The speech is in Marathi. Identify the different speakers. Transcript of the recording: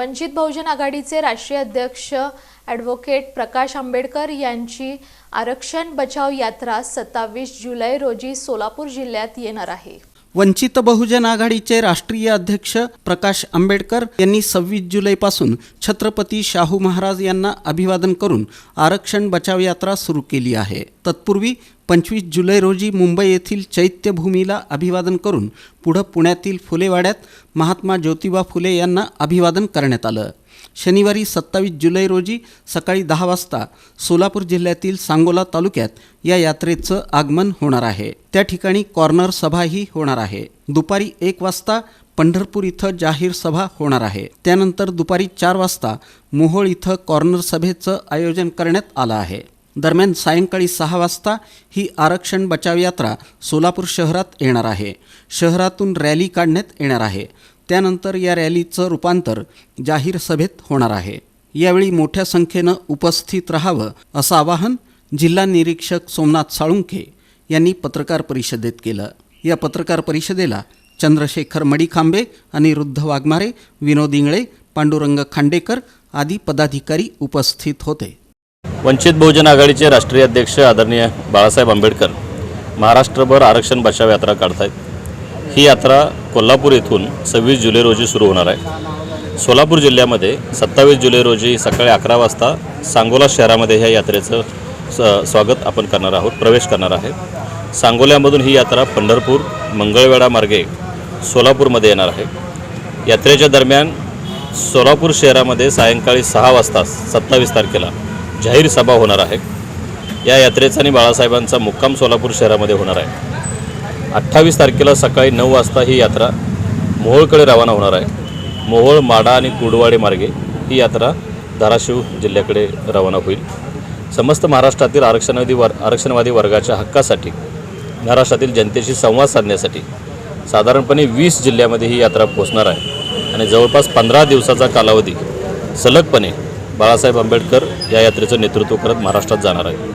Speaker 1: वंचित बहुजन आघाडीचे राष्ट्रीय अध्यक्ष ॲडव्होकेट प्रकाश आंबेडकर यांची आरक्षण बचाव यात्रा सत्तावीस जुलै रोजी सोलापूर जिल्ह्यात येणार आहे.
Speaker 2: वंचित बहुजन आघाडीचे राष्ट्रीय अध्यक्ष प्रकाश आंबेडकर यांनी सव्वीस जुलैपासून छत्रपती शाहू महाराज यांना अभिवादन करून आरक्षण बचाव यात्रा सुरू केली आहे. तत्पूर्वी पंचवीस जुलै रोजी मुंबई येथील चैत्यभूमीला अभिवादन करून पुढं पुण्यातील फुलेवाड्यात महात्मा ज्योतिबा फुले यांना अभिवादन करण्यात आलं. शनिवारी सत्तावीस जुलै रोजी सकाळी दहा वाजता सोलापूर जिल्ह्यातील सांगोला तालुक्यात या यात्रेचं आगमन होणार आहे. त्या ठिकाणी कॉर्नर सभाही होणार आहे. दुपारी एक वाजता पंढरपूर इथं जाहीर सभा होणार आहे. त्यानंतर दुपारी चार वाजता मोहोळ इथं कॉर्नर सभेचं आयोजन करण्यात आलं आहे. दरम्यान सायंकाळी सहा वाजता ही आरक्षण बचाव यात्रा सोलापूर शहरात येणार आहे. शहरातून रॅली काढण्यात येणार आहे. त्यानंतर या रॅलीचं रूपांतर जाहीर सभेत होणार आहे. यावेळी मोठ्या संख्येनं उपस्थित राहावं असं आवाहन जिल्हा निरीक्षक सोमनाथ साळुंखे यांनी पत्रकार परिषदेत केलं. या पत्रकार परिषदेला चंद्रशेखर मडिखांबे अनिरुद्ध वाघमारे विनोद इंगळे पांडुरंग खांडेकर आदी पदाधिकारी उपस्थित होते.
Speaker 3: वंचित बहुजन आघाडीचे राष्ट्रीय अध्यक्ष आदरणीय बाळासाहेब आंबेडकर महाराष्ट्रभर आरक्षण बचाव यात्रा काढतायत. ही यात्रा कोल्हापूर येथून सव्वीस जुलै रोजी सुरू होणार आहे. सोलापूर जिल्ह्यामध्ये सत्तावीस जुलै रोजी सकाळी अकरा वाजता सांगोला शहरामध्ये ह्या यात्रेचं स स्वागत आपण करणार आहोत प्रवेश करणार आहे. सांगोल्यामधून ही यात्रा पंढरपूर मंगळवेढा मार्गे सोलापूरमध्ये येणार आहे. यात्रेच्या दरम्यान सोलापूर शहरामध्ये सायंकाळी सहा वाजता सत्तावीस तारखेला जाहीर सभा होणार आहे. या यात्रेचा आणि बाळासाहेबांचा मुक्काम सोलापूर शहरामध्ये होणार आहे. अठ्ठावीस तारखेला सकाळी नऊ वाजता ही यात्रा मोहोळकडे रवाना होणार आहे. मोहोळ माडा आणि कुडवाडे मार्गे ही यात्रा धाराशिव जिल्ह्याकडे रवाना होईल. समस्त महाराष्ट्रातील आरक्षणवादी वर आरक्षणवादी वर्गाच्या हक्कासाठी महाराष्ट्रातील जनतेशी संवाद साधण्यासाठी साधारणपणे वीस जिल्ह्यामध्ये ही यात्रा पोहोचणार आहे. आणि जवळपास पंधरा दिवसाचा कालावधी सलगपणे बाळासाहेब आंबेडकर या यात्रेचं नेतृत्व करत महाराष्ट्रात जाणार आहे.